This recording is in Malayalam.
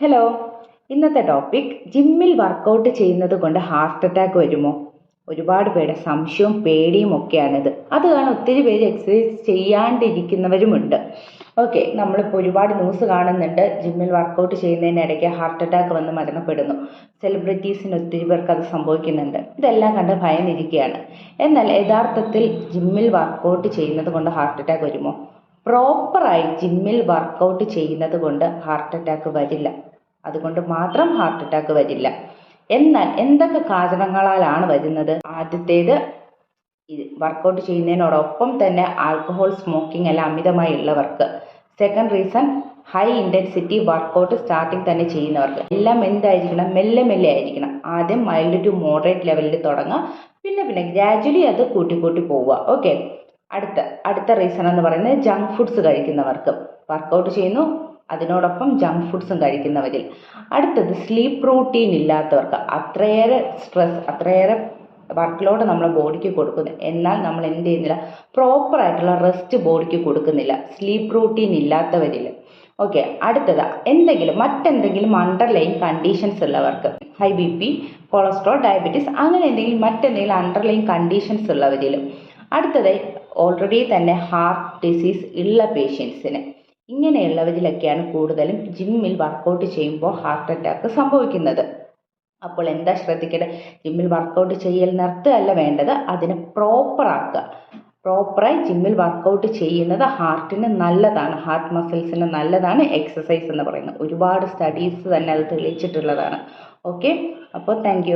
ഹലോ ഇന്നത്തെ ടോപ്പിക് ജിമ്മിൽ വർക്കൗട്ട് ചെയ്യുന്നത് കൊണ്ട് ഹാർട്ട് അറ്റാക്ക് വരുമോ? ഒരുപാട് പേരുടെ സംശയവും പേടിയും ഒക്കെയാണിത്. അത് കാരണം ഒത്തിരി പേര് എക്സസൈസ് ചെയ്യാണ്ടിരിക്കുന്നവരുമുണ്ട്. ഓക്കെ നമ്മളിപ്പോൾ ഒരുപാട് ന്യൂസ് കാണുന്നുണ്ട്. ജിമ്മിൽ വർക്കൗട്ട് ചെയ്യുന്നതിനിടയ്ക്ക് ഹാർട്ട് അറ്റാക്ക് വന്ന് മരണപ്പെടുന്നു. സെലിബ്രിറ്റീസിന് ഒത്തിരി പേർക്ക് അത് സംഭവിക്കുന്നുണ്ട്. ഇതെല്ലാം കണ്ട് ഭയന്നിരിക്കുകയാണ്. എന്നാൽ യഥാർത്ഥത്തിൽ ജിമ്മിൽ വർക്കൗട്ട് ചെയ്യുന്നത് കൊണ്ട് ഹാർട്ട് അറ്റാക്ക് വരുമോ? പ്രോപ്പറായി ജിമ്മിൽ വർക്കൗട്ട് ചെയ്യുന്നത് കൊണ്ട് ഹാർട്ട് അറ്റാക്ക് വരില്ല. അതുകൊണ്ട് മാത്രം ഹാർട്ട് അറ്റാക്ക് വരില്ല. എന്നാൽ എന്തൊക്കെ കാരണങ്ങളാലാണ് വരുന്നത്? ആദ്യത്തേത് വർക്കൗട്ട് ചെയ്യുന്നതിനോടൊപ്പം തന്നെ ആൽക്കഹോൾ സ്മോക്കിംഗ് എല്ലാം അമിതമായി ഉള്ളവർക്ക്. Second reason high intensity workout starting തന്നെ ചെയ്യുന്നവർക്ക്. എല്ലാം എന്തായിരിക്കണം? മെല്ലെ മെല്ലെ ആയിരിക്കണം. ആദ്യം മൈൽഡ് ടു മോഡറേറ്റ് ലെവലിൽ തുടങ്ങുക. പിന്നെ പിന്നെ ഗ്രാജുവലി അത് കൂട്ടി കൂട്ടി പോവുക. ഓക്കെ? അടുത്ത അടുത്ത റീസൺ എന്ന് പറയുന്നത് ജങ്ക് ഫുഡ്സ് കഴിക്കുന്നവർക്ക്. വർക്കൗട്ട് ചെയ്യുന്നു അതിനോടൊപ്പം ജങ്ക് ഫുഡ്സും കഴിക്കുന്നവരിൽ. അടുത്തത് സ്ലീപ്പ് റൂട്ടീൻ ഇല്ലാത്തവർക്ക്. അത്രയേറെ സ്ട്രെസ് അത്രയേറെ വർക്ക് ലോഡ് നമ്മളെ ബോഡിക്ക് കൊടുക്കുന്നു. എന്നാൽ നമ്മൾ എന്ത് ചെയ്യുന്നില്ല പ്രോപ്പറായിട്ടുള്ള റെസ്റ്റ് ബോഡിക്ക് കൊടുക്കുന്നില്ല. Sleep routine ഇല്ലാത്തവരിൽ. ഓക്കെ അടുത്തത് എന്തെങ്കിലും മറ്റെന്തെങ്കിലും അണ്ടർലൈൻ കണ്ടീഷൻസ് ഉള്ളവർക്ക്. High B P cholesterol diabetes അങ്ങനെ എന്തെങ്കിലും മറ്റെന്തെങ്കിലും അണ്ടർലൈൻ കണ്ടീഷൻസ് ഉള്ളവരിലും അടുത്തത് ഓൾറെഡി തന്നെ ഹാർട്ട് ഡിസീസ് ഉള്ള പേഷ്യൻസിന് ഇങ്ങനെയുള്ളവരിലൊക്കെയാണ് കൂടുതലും ജിമ്മിൽ വർക്കൗട്ട് ചെയ്യുമ്പോൾ ഹാർട്ട് അറ്റാക്ക് സംഭവിക്കുന്നത്. അപ്പോൾ എന്താ ശ്രദ്ധിക്കേണ്ടത്? ജിമ്മിൽ വർക്കൗട്ട് ചെയ്യൽ നിർത്തുകയല്ല വേണ്ടത് അതിനെ പ്രോപ്പറാക്കുക പ്രോപ്പറായി ജിമ്മിൽ വർക്കൗട്ട് ചെയ്യുന്നത് ഹാർട്ടിന് നല്ലതാണ്. ഹാർട്ട് മസിൽസിന് നല്ലതാണ് എക്സസൈസ് എന്ന് പറയുന്നത്. ഒരുപാട് സ്റ്റഡീസ് തന്നെ അത് തെളിയിച്ചിട്ടുള്ളതാണ്. ഓക്കെ അപ്പോൾ താങ്ക്